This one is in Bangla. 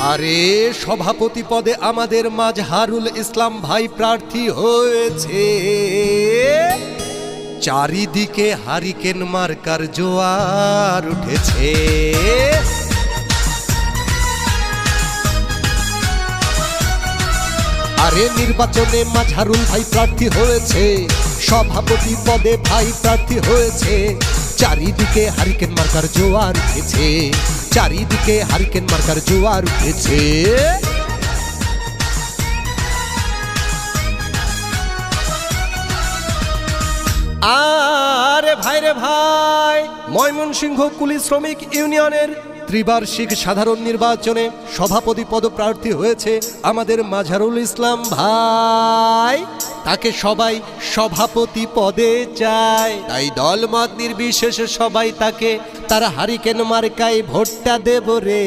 আরে, সভাপতি পদে আমাদের মাজহারুল ইসলাম ভাই প্রার্থী হয়েছে। চারিদিকে হারিকেন মার্কার জোয়ার উঠেছে। আরে, নির্বাচনে মাঝারুল ভাই প্রার্থী হয়েছে, সভাপতি পদে ভাই প্রার্থী হয়েছে, চারিদিকে হারিকেন মার্কার জোয়ার উঠেছে। চারিদিকে হারিকেন মার্কার জোয়ার উঠেছে। আরে ভাই রে ভাই, ময়মনসিংহ কুলি শ্রমিক ইউনিয়নের ত্রিবার্ষিক সাধারণ নির্বাচনে সভাপতি পদপ্রার্থী হয়েছে আমাদের মাঝারুল ইসলাম ভাই। তাকে সবাই সভাপতি পদে চায়। তাই দলমত নির্বিশেষে সবাই তাকে, তারা হারিকেন মার্কায় ভোটটা দেব রে।